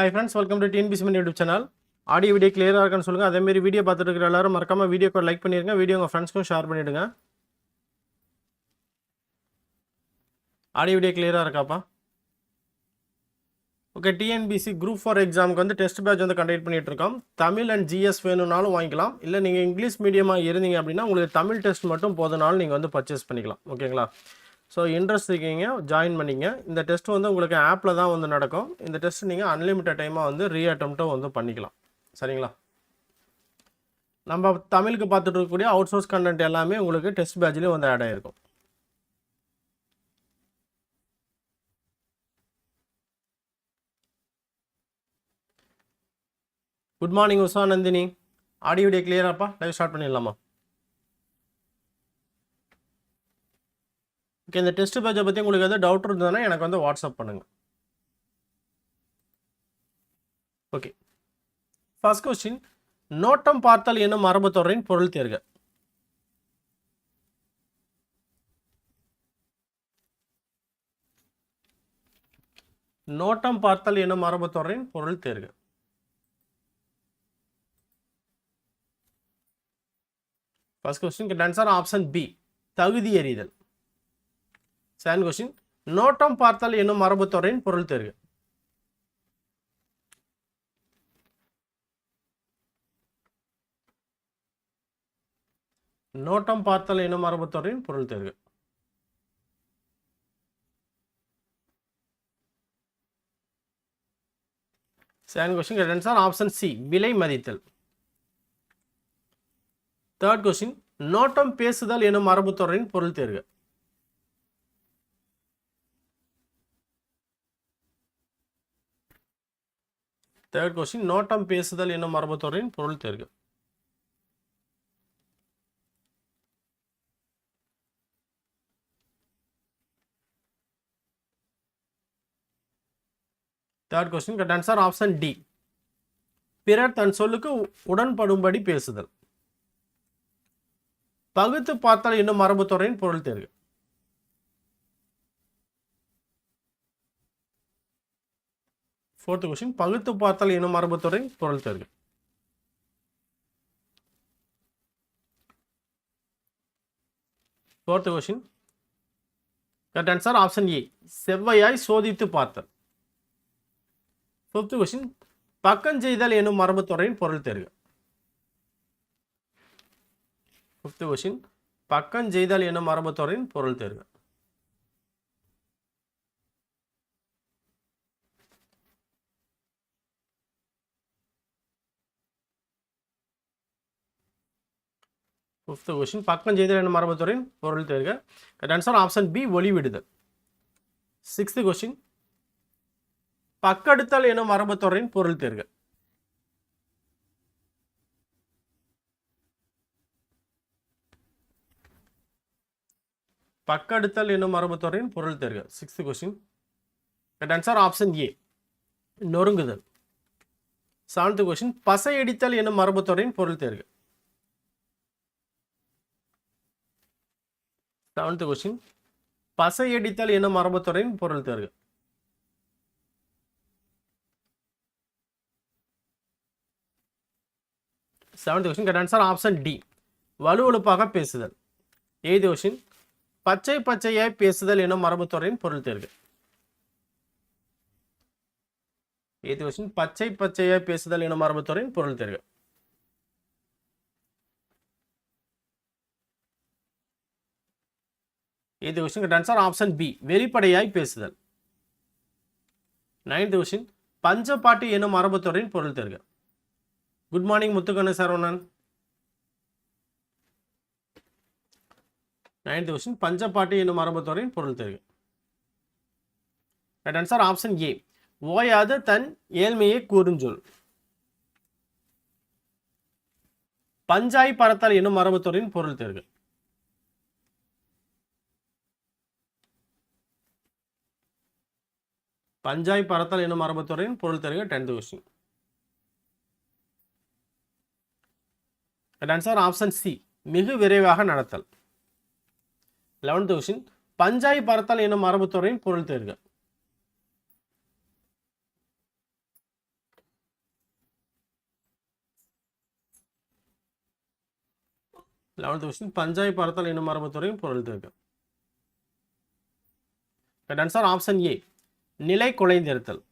Hi friends welcome to TNPC Mani YouTube channel audio video கிளியராக இருக்குன்னு சொல்லுங்கள் அதேமாரி வீடியோ பார்த்துட்டு இருக்கிற எல்லாரும் மறக்காம வீடியோக்கு லைக் பண்ணிடுங்க. வீடியோ உங்கள் ஃப்ரெண்ட்ஸ்க்கும் ஷேர் பண்ணிவிடுங்க ஆடியோ வீடியோ கிளியராக இருக்காப்பா? ஓகே டிஎன்பிசி குரூப் ஃபார் எக்ஸாமுக்கு வந்து டெஸ்ட் பேட்ச் வந்து கண்டக்ட் பண்ணிகிட்டு இருக்கோம். தமிழ் அண்ட் ஜிஎஸ் வேணும்னாலும் வாங்கிக்கலாம். இல்லை நீங்கள் இங்கிலீஷ் மீடியமாக இருந்தீங்க அப்படின்னா உங்களுக்கு தமிழ் டெஸ்ட் மட்டும் போதுனாலும் நீங்கள் வந்து பர்ச்சேஸ் பண்ணிக்கலாம். ஓகேங்களா ஸோ இன்ட்ரெஸ்ட் இருக்கீங்க ஜாயின் பண்ணிங்க. இந்த டெஸ்ட் வந்து உங்களுக்கு ஆப்பில் தான் வந்து நடக்கும். இந்த டெஸ்ட் நீங்கள் அன்லிமிட்டட் டைமாக வந்து ரீ அட்டம்ப்ட்டும் வந்து பண்ணிக்கலாம். சரிங்களா? நம்ம தமிழுக்கு பார்த்துட்டு இருக்கக்கூடிய அவுட் சோர்ஸ் கண்டென்ட் எல்லாமே உங்களுக்கு டெஸ்ட் பேட்ச்லேயும் வந்து ஆட் ஆகிருக்கும் குட் மார்னிங் உஷா நந்தினி. ஆடியோடைய கிளியராப்பா லைவ் ஸ்டார்ட் பண்ணிடலாமா? ஓகே இந்த டெஸ்ட் பேட்சை பற்றி உங்களுக்கு எதாவது டவுட் இருந்ததுன்னா எனக்கு வந்து வாட்ஸ்அப் பண்ணுங்கள் ஓகே ஃபர்ஸ்ட் கொஸ்டின் நோட்டம் பார்த்தல் என்னும் மரபுத்தொடரின் பொருள் தேர்க. நோட்டம் பார்த்தல் என்னும் மரபுத்தொடரின் பொருள் தேர்க. First question answer option B தகுதி எறிதல். செகண்ட் கொஸ்டின் நோட்டம் பார்த்தால் என்னும் மரபுத்தொடரின் பொருள் தேர்க. நோட்டம் பார்த்தல் என்னும் மரபுத்தொடரின் பொருள் தேர்க. Second question answer option C விலை மதித்தல். தேர்ட் கொஸ்டின் நோட்டம் பேசுதல் எனும் மரபுத்தொடரின் பொருள் தேர்வு தேர்ட் கொஸ்டின் நோட்டம் பேசுதல் என்னும் மரபுத்துறையின் பொருள் தேர்க. Third question correct answer option D பிறர் தன் சொல்லுக்கு உடன்படும்படி பேசுதல். பகுத்து பார்த்தல் என்னும் மரபுத்துறையின் பொருள் தேர்வு ஃபோர்த்து கொஸ்டின் பகுத்து பார்த்தல் எனும் மரபுத்துறை பொருள் தேர்க. Fourth question correct answer option A செவ்வையாய் சோதித்து பார்த்தல். ஃபிஃப்த் கொஸ்டின் பக்கஞ்செய்தல் எனும் மரபுத்துறையின் பொருள் தேர்க. ஃபிஃப்த் கொஸ்டின் பக்கஞ்செய்தல் எனும் மரபுத்துறையின் பொருள் தேர்வு ஃபிஃப்த் கொஸ்டின் பக்கம் செய்தல் என்ன மரபுத்துறையின் பொருள் தேர்க. ஆன்சர் ஆப்ஷன் பி ஒளிவிடுதல் சிக்ஸ்த் கொஸ்டின் பக்கெடுத்தல் எனும் மரபுத்துறையின் பொருள் தேர்க. பக்கெடுத்தல் என்னும் மரபுத்துறையின் பொருள் தேர்க. Sixth question answer option A நொறுங்குதல். Seventh question பசையடித்தல் என்னும் மரபுத்துறையின் பொருள் தேர்க. செவன்த் கொஸ்டின் பசையடித்தல் என்ன மரபுத்துறையின் பொருள் தேர்வு. Seventh question answer option D வலுவழுப்பாக பேசுதல். எய்த் கொஸ்டின் பச்சை பச்சையாய் பேசுதல் எனும் மரபுத்துறையின் பொருள் தேர்வு. எய்த் கொஸ்டின் பச்சை பச்சையாய் பேசுதல் எனும் மரபுத்துறையின் பொருள் தேர்வு. Eighth question answer option B வெளிப்படையாய் பேசுதல். நைன்த் கொஸ்டின் பஞ்சப்பாட்டு எனும் மரபுத்துறையின் பொருள் தெருக. Good morning Muthukannu Saravanan ninth question பஞ்சப்பாட்டு எனும் மரபுத்துறையின் பொருள் தெருக. ரைட் ஆன்சர் ஆப்ஷன் ஏ ஓயாது தன் ஏழ்மையை கூறுஞ்சொல் பஞ்சாய் பரத்தல் என்னும் மரபுத்துறையின் பொருள் தேர்வு பஞ்சாய் பரத்தல் என்னும் மரபுத்துறையின் பொருள் தெரிவு tenth question. Answer option C மிக விரைவாக நடத்தல். லெவன்த் கொஸ்டின் பஞ்சாய் பரத்தல் என்னும் மரபுத்துறையின் பொருள் தேர்க. லெவன்த் கொஸ்டின் பஞ்சாய் பரத்தல் என்னும் மரபுத்துறையின் பொருள் தேர்க. ஆன்சர் ஆப்ஷன் ஏ நிலை குலைந்திருத்தல்.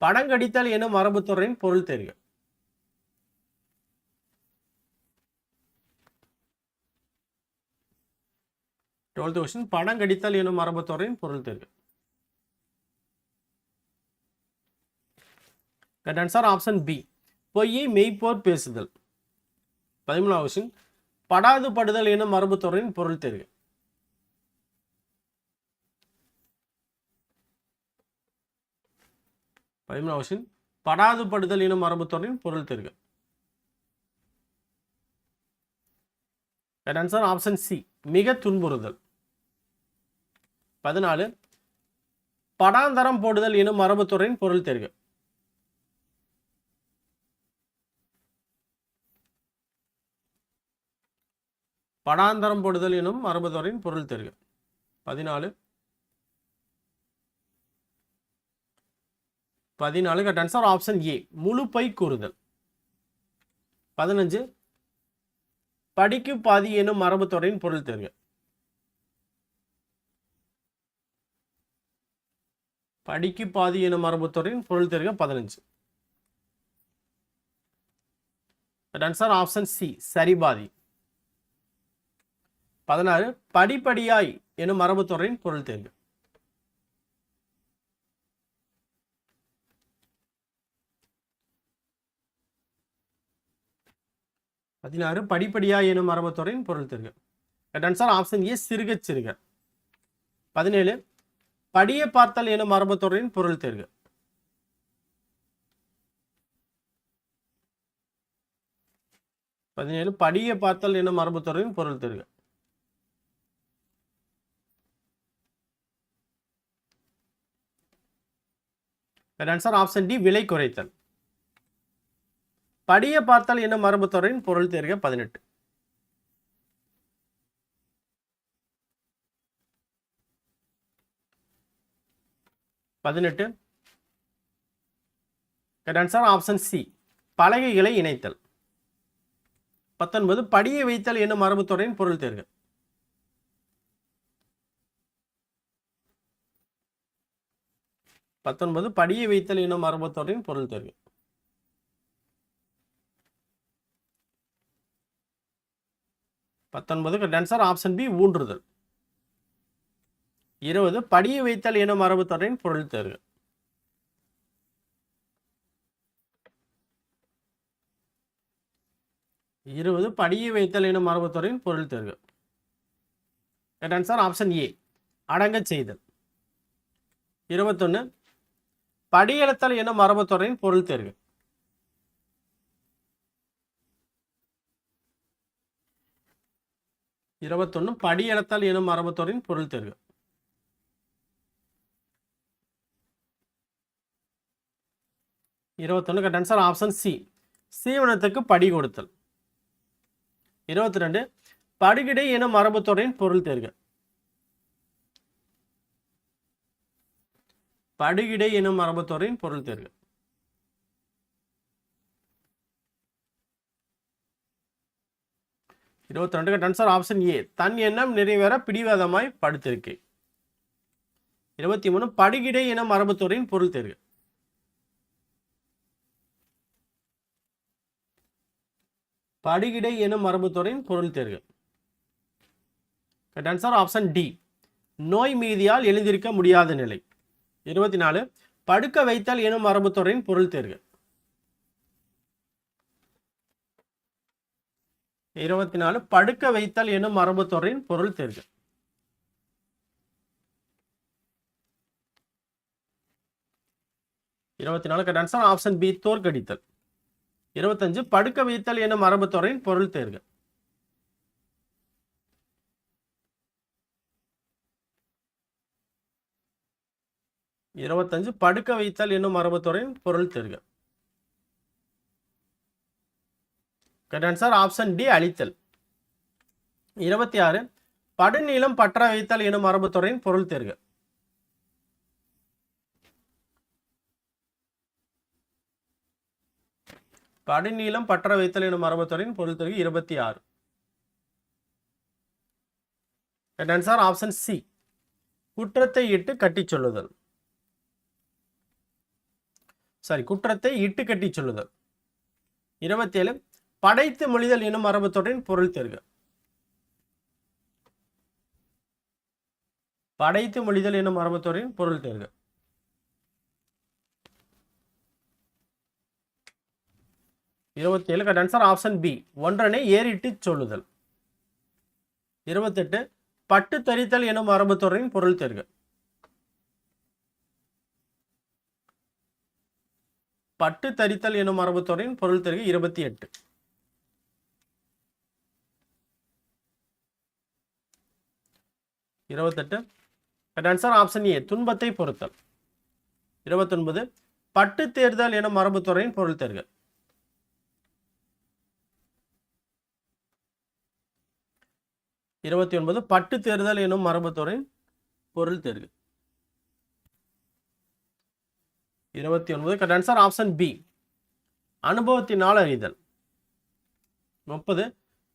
படங்கடித்தல் எனும் மரபுத்துறையின் பொருள் தெரியும். டுவெல்த் கொஸ்டின் படங்கடித்தல் எனும் மரபுத்துறையின் பொருள் தேர்க ஆன்சர் ஆப்ஷன் பி பொய்யை மெய்ப்போர் பேசுதல். பதிமூணாவது கொஸ்டின் படாது படுதல் எனும் மரபுத்துறையின் பொருள் தெரியும். பதிமூணாவது கொஸ்டின் படாது படுதல் எனும் மரபுத்துறையின் பொருள் தேர்க. ஆன்சர் ஆப்ஷன் சி மிக துன்புறுதல். பதினாலு படாந்தரம் போடுதல் எனும் மரபுத்துறையின் பொருள் தெருக. படாந்தரம் போடுதல் எனும் மரபுத்துறையின் பொருள் தெருக. பதினாலு பதினாலு கரெக்ட் ஆன்சர் ஆப்ஷன் ஏ முழு பை கூறுதல். பதினஞ்சு. படிக்கு பாதி எனும் மரபுத்தொடையின் பொருள் தேர்க. படிக்கு பாதி எனும் மரபுத்துறையின் பொருள் தேர்க பதினஞ்சு. ஆன்சர் ஆப்ஷன் சி சரிபாதி பதினாறு. படிப்படியாய் எனும் மரபுத்தொடையின் பொருள் தேர்வு பதினாறு படிப்படியா எனும் மரபுத்துறையின் பொருள் தெருக. ஆன்சர் ஆப்ஷன் ஏ சிறுக சிறுக. பதினேழு படியை பார்த்தல் எனும் மரபுத்துறையின் பொருள் தெருக. பதினேழு படியை பார்த்தல் எனும் மரபுத்துறையின் பொருள் தெருக. ஆன்சர் ஆப்ஷன் டி விலை குறைத்தல். படிய பார்த்தால் என்னும் மரபுத்துறையின் பொருள் தேர்க பதினெட்டு. பதினெட்டு. ஆன்சர் ஆப்ஷன் சி பலகைகளை இணைத்தல். பத்தொன்பது படியை வைத்தல் என்னும் மரபுத்துறையின் பொருள் தேர்க? பத்தொன்பது படியை வைத்தல் என்னும் மரபுத்துறையின் பொருள் தேர்க? பத்தொன்பது ஆன்சர் ஆப்ஷன் பி ஊன்றுதல். இருபது படியை வைத்தல் எனும் மரபு தொடரின் பொருள் தேர்வு. இருபது படியை வைத்தல் எனும் மரபு தொடரின் பொருள் தேர்வு. ஆன்சர் ஆப்ஷன் ஏ அடங்க செய்தல். இருபத்தொன்னு படியெழுத்தல் எனும் மரபு தொடரின் பொருள் தேர்வு. இருபத்தொன்னு படியளத்தல் எனும் மரபுத்தோரின் பொருள் தேர்வு. இருபத்தொன்னு கரெக்ட் ஆன்சர் ஆப்ஷன் சி சீவனத்துக்கு படி கொடுத்தல். இருபத்தி ரெண்டு படுகிடை எனும் மரபுத்தொடரின் பொருள் தேர்க. படுகிடை எனும் மரபுத்தொடரின் பொருள் தேர்க. இருபத்தி ரெண்டுக்கு ஆன்சர் ஆப்ஷன் ஏ தன் எண்ணம் நிறைவேற பிடிவாதமாய் படுத்திருக்கு. இருபத்தி மூணு படுகிடை என மரபுத்துறையின் பொருள் தேர்வு. படுகிடை எனும் மரபுத்துறையின் பொருள் தேர்வு. ஆன்சர் ஆப்ஷன் டி நோய் மீதியால் எழுந்திருக்க முடியாத நிலை. இருபத்தி நாலு படுக்க வைத்தல் எனும் மரபுத்துறையின் பொருள் தேர்வு. இருபத்தி நாலு படுக்க வைத்தல் என்னும் மரபுத்துறையின் பொருள் தெரிக இருபத்தி நாலு ஆன்சர் ஆப்ஷன் பி தோற்கடித்தல். இருபத்தஞ்சு படுக்க வைத்தல் எனும் மரபுத்துறையின் பொருள் தேர்க இருபத்தஞ்சு படுக்க வைத்தல் என்னும் மரபுத்துறையின் பொருள் தேர்க ஆன்சர் ஆப்ஷன் டி அழித்தல். இருபத்தி ஆறு படுநீளம் பற்ற வைத்தல் எனும் மரபுத்துறையின் பொருள் தேர்க. படுநீளம் பற்ற வைத்தல் எனும் மரபுத்துறையின் பொருள் தேர்வு இருபத்தி ஆறு. ஆன்சர் ஆப்ஷன் சி குற்றத்தை இட்டு கட்டிச் சொல்லுதல். சாரி குற்றத்தை இட்டு கட்டிச் சொல்லுதல். இருபத்தேழு படைத்து மொழிதல் எனும் மரபுத்தொடரின் பொருள் தெருக. படைத்து மொழிதல் எனும் மரபுத்தொடரின் பொருள் தெருக. இருபத்தி ஏழு கரெக்ட் ஆன்சர் ஆப்ஷன் பி ஒன்றனை ஏறிட்டு சொல்லுதல். இருபத்தெட்டு பட்டு தரித்தல் எனும் மரபுத்தொடரின் பொருள் தெருக. பட்டு தரித்தல் எனும் மரபுத்தொடரின் பொருள் தெருக இருபத்தி எட்டு. இருபத்தெட்டு. ஆன்சர் ஆப்ஷன் ஏ துன்பத்தை பொறுத்தல். இருபத்தொன்பது பட்டு தேர்தல் எனும் மரபுத்துறையின் பொருள் தருக. இருபத்தி ஒன்பது பட்டு தேர்தல் எனும் மரபுத்துறையின் பொருள் தருக. இருபத்தி ஒன்பது ஆன்சர் ஆப்ஷன் பி அனுபவத்தினால் அறிதல். முப்பது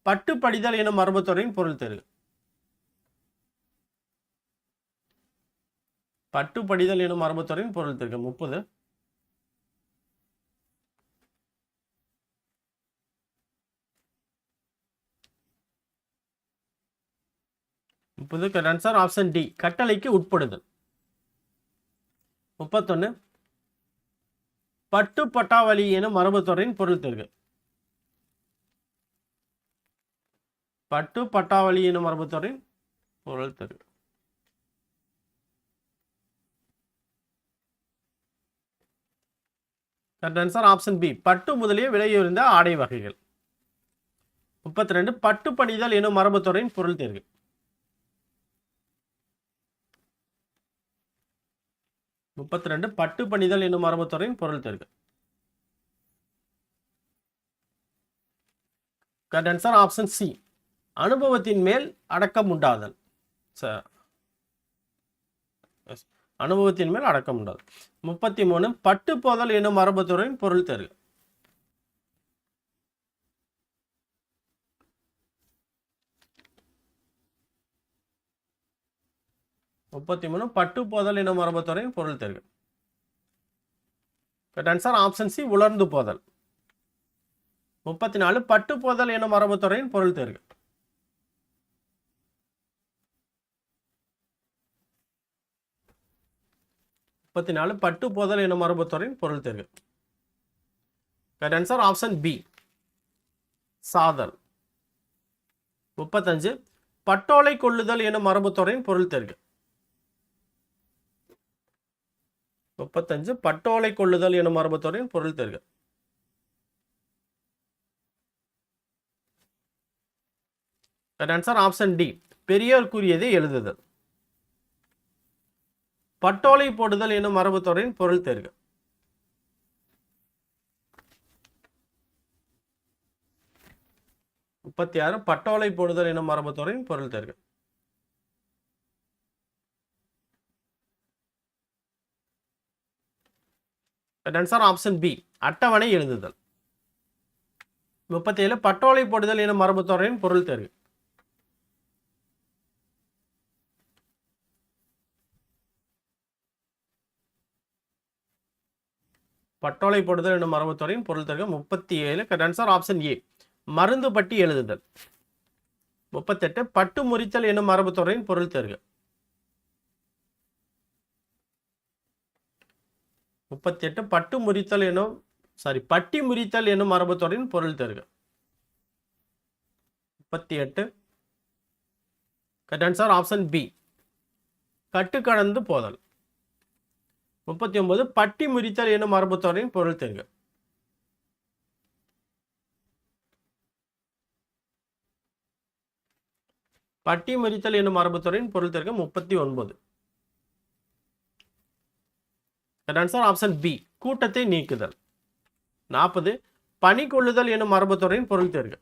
பட்டு படிதல் எனும் மரபுத்துறையின் பொருள் தேர்வு பட்டு படிதல் எனும் மரபுத்துறையின் பொருள் திருக்கு. முப்பது. முப்பதுக்கு ஆன்சர் ஆப்ஷன் டி கட்டளைக்கு உட்படுதல். முப்பத்தொன்னு. பட்டு பட்டாவளி எனும் மரபுத்துறையின் பொருள் திருக்கு. பட்டு பட்டாவளி எனும் மரபுத்துறையின் பொருள் திருக்கு. கரெக்ட் ஆன்சர் ஆப்ஷன் பி பட்டு முதலிய விலையுறிந்த ஆடை வகைகள். முப்பத்தி ரெண்டு பட்டு பணிதல் எனும் மரபுத்துறையின் பொருள் தேர்வு. முப்பத்தி ரெண்டு பட்டு பணிதல் எனும் மரபுத்துறையின் பொருள் தேர்வு. கரெக்ட் ஆன்சர் ஆப்ஷன் சி அனுபவத்தின் மேல் அடக்கம் உண்டாதல். சார் அனுபவத்தின் மேல் அடக்கம் உண்டாதல் முப்பத்தி மூணு பட்டு போதல் என்னும் மரபுத்துறையின் பொருள் தெரு முப்பத்தி மூணு பட்டு போதல் என்னும் மரபுத்துறையின் பொருள் தெரு கரெக்ட் ஆன்சர் ஆப்ஷன் சி உலர்ந்து போதல். முப்பத்தி நாலு பட்டு போதல் என்னும் மரபுத்துறையின் பொருள் தேர்வு. முப்பத்தி நாலு பட்டு போதல் என மரபுத்துறையின் பொருள் தேர்வு. கரெக்ட் ஆன்சர் ஆப்ஷன் பி சாதல். முப்பத்தஞ்சு பட்டோலை கொள்ளுதல் என மரபுத்துறையின் பொருள் தேர்வு. முப்பத்தஞ்சு பட்டோலை கொள்ளுதல் எனும் மரபுத்துறையின் பொருள் தேர்க ஆன்சர் ஆப்ஷன் டி பெரியோர் கூறியதை எழுதுதல். பட்டோலை போடுதல் எனும் மரபுத்துறையின் பொருள் தேர்க. முப்பத்தி ஆறு பட்டோலை போடுதல் எனும் மரபுத்துறையின் பொருள் தேர்க. ஆன்சர் ஆப்ஷன் பி அட்டவணை எழுதுதல். முப்பத்தேழு பட்டோலை போடுதல் எனும் மரபுத்துறையின் பொருள் தேர்வு பட்டோலை போடுதல் எனும் மரபுத்துறையின் பொருள் தேர்வு முப்பத்தி ஏழு ஆன்சர் ஆப்ஷன் ஏ மருந்து பட்டி எழுதுதல். முப்பத்தெட்டு. பட்டு முறித்தல் எனும் மரபுத்துறையின் பொருள் தேர்வு முப்பத்தி எட்டு பட்டு முறித்தல் எனும் சாரி பட்டி முறித்தல் எனும் மரபுத்துறையின் பொருள் தருக. முப்பத்தி எட்டு கரெக்ட் ஆன்சர் ஆப்ஷன் பி கட்டு கடந்து போதல். முப்பத்தி ஒன்பது பட்டி முறித்தல் எனும் மரபுத்தொடரின் பொருள் தருக பட்டி முறித்தல் எனும் மரபுத்தொடரின் பொருள் தருக முப்பத்தி ஒன்பது. ஆன்சர் ஆப்ஷன் பி கூட்டத்தை நீக்குதல். நாற்பது பணி கொள்ளுதல் எனும் மரபுத்துறையின் பொருள் தேர்க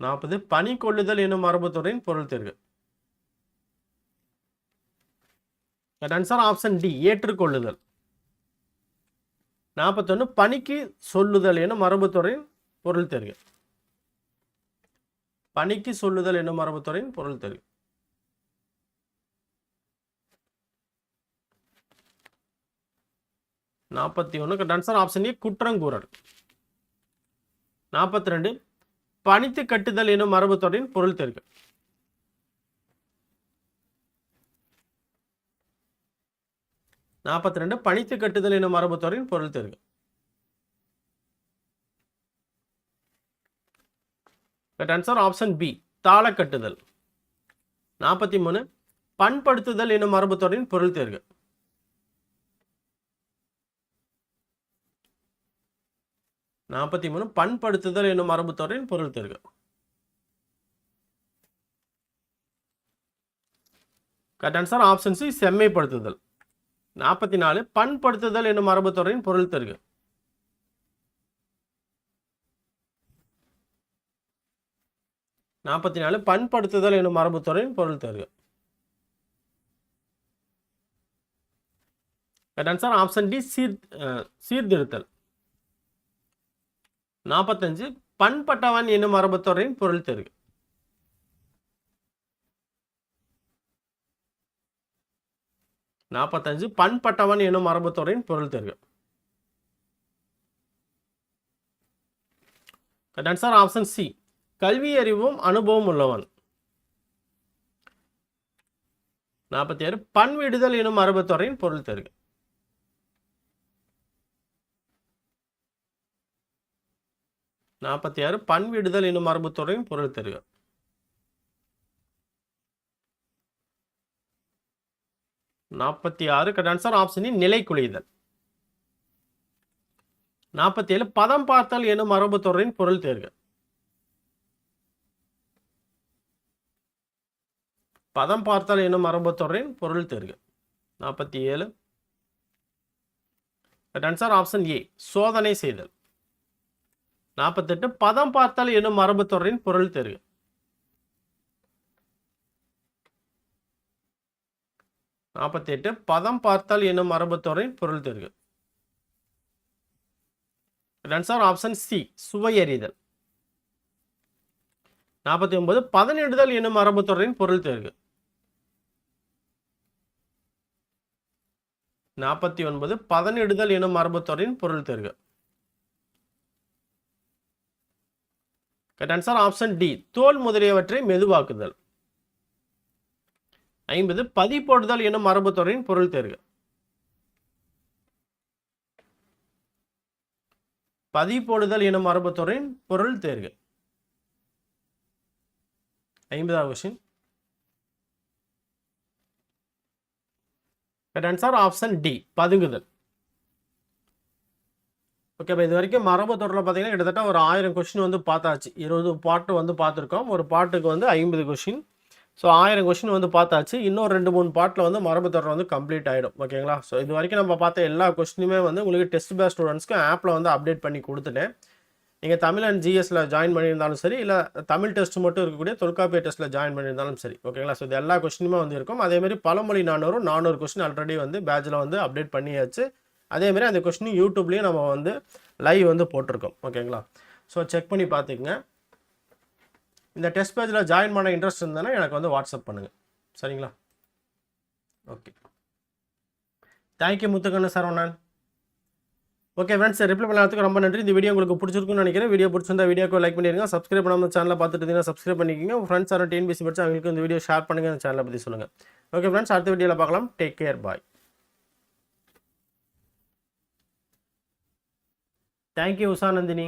நாற்பது பணி கொள்ளுதல் எனும் மரபுத்துறையின் பொருள் தேர்க ஆன்சர் ஆப்ஷன் டி ஏற்றுக்கொள்ளுதல். நாற்பத்தொன்று பணிக்கு சொல்லுதல் எனும் மரபுத்துறையின் பொருள் தெரிக. பணிக்கு சொல்லுதல் என்னும் மரபுத்துறையின் பொருள் தெரியும் நாற்பத்தி ஒன்று ஆன்சர் ஆப்ஷன் ஏ குற்றங்கூறல். நாற்பத்தி ரெண்டு பணித்து கட்டுதல் எனும் மரபுத்தொடரின் பொருள் தெரியும் நாற்பத்தி ரெண்டு பணித்து கட்டுதல் எனும் மரபுத்தொடரின் பொருள் தெரியும் ஆன்சர் ஆப்ஷன் பி தாள கட்டுதல். நாற்பத்தி மூணு பண்படுத்துதல் எனும் மரபுத்தொடரின் பொருள் தேர்க நாற்பத்தி மூணு பண்படுத்துதல் என்னும் மரபுத்தொடரின் பொருள் தேர்க கரெக்ட் ஆன்சர் ஆப்ஷன் சி செம்மைப்படுத்துதல். நாற்பத்தி நாலு பண்படுத்துதல் என்னும் மரபுத்தொடரின் பொருள் தருக நாற்பத்தி நாலு பண்படுத்துதல் என்னும் மரபுத்தொடரின் பொருள் தருக ஆன்சர் ஆப்ஷன் டி சீர் சீர்திருத்தல். நாற்பத்தஞ்சு பண்பட்டவன் என்னும் மரபுத்தொடரின் பொருள் தருக நாற்பத்தஞ்சு பண்பட்டவன் எனும் மரபுத்துறையின் பொருள் தருக. ஆன்சர் ஆப்ஷன் சி கல்வி அறிவும் அனுபவம் உள்ளவன். நாற்பத்தி ஆறு பண்விடுதல் எனும் மரபுத்துறையின் பொருள் தருக. நாற்பத்தி ஆறு பண்விடுதல் எனும் மரபுத்துறையின் பொருள் தருக. நாற்பத்தி ஆறு ஆன்சர் ஆப்ஷனின் நிலை குலைதல் நாற்பத்தி ஏழு பதம் பார்த்தல் எனும் மரபு தொடரின் பொருள் தேர்க. பதம் பார்த்தல் எனும் மரபு தொடரின் பொருள் தேர்க. நாற்பத்தி ஏழு ஆன்சர் ஆப்ஷன் ஏ சோதனை செய்தல். நாற்பத்தெட்டு பதம் பார்த்தல் எனும் மரபு தொடரின் பொருள் தேர்க. நாற்பத்தி எட்டு பதம் பார்த்தால் என்னும் மரபுத்தோரின் பொருள் தெரிக ஆன்சர் ஆப்ஷன் சி சுவையறிதல் நாற்பத்தி ஒன்பது பதனிடுதல் என்னும் மரபுத்தொடரின் பொருள் தெரிக நாற்பத்தி ஒன்பது பதனிடுதல் எனும் மரபுத்தொடரின் பொருள் தெரிக ஆன்சர் ஆப்ஷன் டி தோல் முதலியவற்றை மெதுவாக்குதல். ஐம்பது பதிப்போடுதல் எனும் மரபுத்துறையின் பொருள் தேர்க. பதிப்போடுதல் எனும் மரபுத்துறையின் பொருள் தேர்க. ஐம்பதாவது கொஸ்டின் ஆன்சர் ஆப்ஷன் டி பதுங்குதல். ஓகே இப்போ இது வரைக்கும் மரபு தொடரில் பார்த்தீங்கன்னா கிட்டத்தட்ட ஒரு ஆயிரம் கொஸ்டின் வந்து பார்த்தாச்சு. இருபது பாட்டு வந்து பார்த்துருக்கோம். ஒரு பாட்டுக்கு வந்து ஐம்பது கொஷின் ஸோ ஆயிரம் கொஸ்டின் வந்து பார்த்தாச்சு. இன்னும் ரெண்டு மூணு பாட்டில் வந்து மரபு தொடர் வந்து கம்ப்ளீட் ஆகிடும் ஓகேங்களா ஸோ இது வரைக்கும் நம்ம பார்த்த எல்லா கொஸ்டினுமே வந்து உங்களுக்கு டெஸ்ட் பேஸ் ஸ்டூடெண்ட்ஸ்க்கு ஆப்பில் வந்து அப்டேட் பண்ணி கொடுத்துட்டேன். நீங்கள் தமிழ் அண்ட் ஜிஎஸ்சில் ஜாயின் பண்ணியிருந்தாலும் சரி இல்லை தமிழ் டெஸ்ட் மட்டும் இருக்கக்கூடிய தொல்காப்பிய டெஸ்ட்டில் ஜாயின் பண்ணியிருந்தாலும் சரி. ஓகேங்களா ஸோ இது எல்லா கொஸ்டினுமே வந்து இருக்கும். அதேமாதிரி பழமொழி நானூறு நானூறு கொஸ்டின் ஆல்ரெடி வந்து பேட்சில் வந்து அப்டேட் பண்ணியாச்சு. அதேமாதிரி அந்த கொஸ்டின் யூடியூப்லேயும் நம்ம வந்து லைவ் வந்து போட்டிருக்கோம். ஓகேங்களா ஸோ செக் பண்ணி பார்த்துக்குங்க. இந்த டெஸ்ட் பேஜில் ஜாயின் பண்ண இன்ட்ரெஸ்ட் இருந்ததுன்னா எனக்கு வந்து வாட்ஸ்அப் பண்ணுங்கள் சரிங்களா? Okay thank you Muthukannu Saravanan okay friends reply பண்ணுறதுக்கு ரொம்ப நன்றி. இந்த வீடியோ உங்களுக்கு பிடிச்சிருக்குன்னு நினைக்கிறேன். வீடியோ பிடிச்சிருந்தா வீடியோக்கு லைக் பண்ணிருங்க சப்ஸ்கிரைப் பண்ணாமல் சேனலை பார்த்துட்டு இருந்தீங்கன்னா சப்ஸ்கிரைப் பண்ணிக்கோங்க. ஃப்ரெண்ட்ஸ் யாரும் டிஎன்பிசி படிச்சு அவங்களுக்கு இந்த வீடியோ ஷேர் பண்ணுங்கள் இந்த சேனலை பற்றி சொல்லுங்கள் ஓகே ஃப்ரெண்ட்ஸ் அடுத்த வீடியோவில் பார்க்கலாம். Take care bye thank you Usha Nandini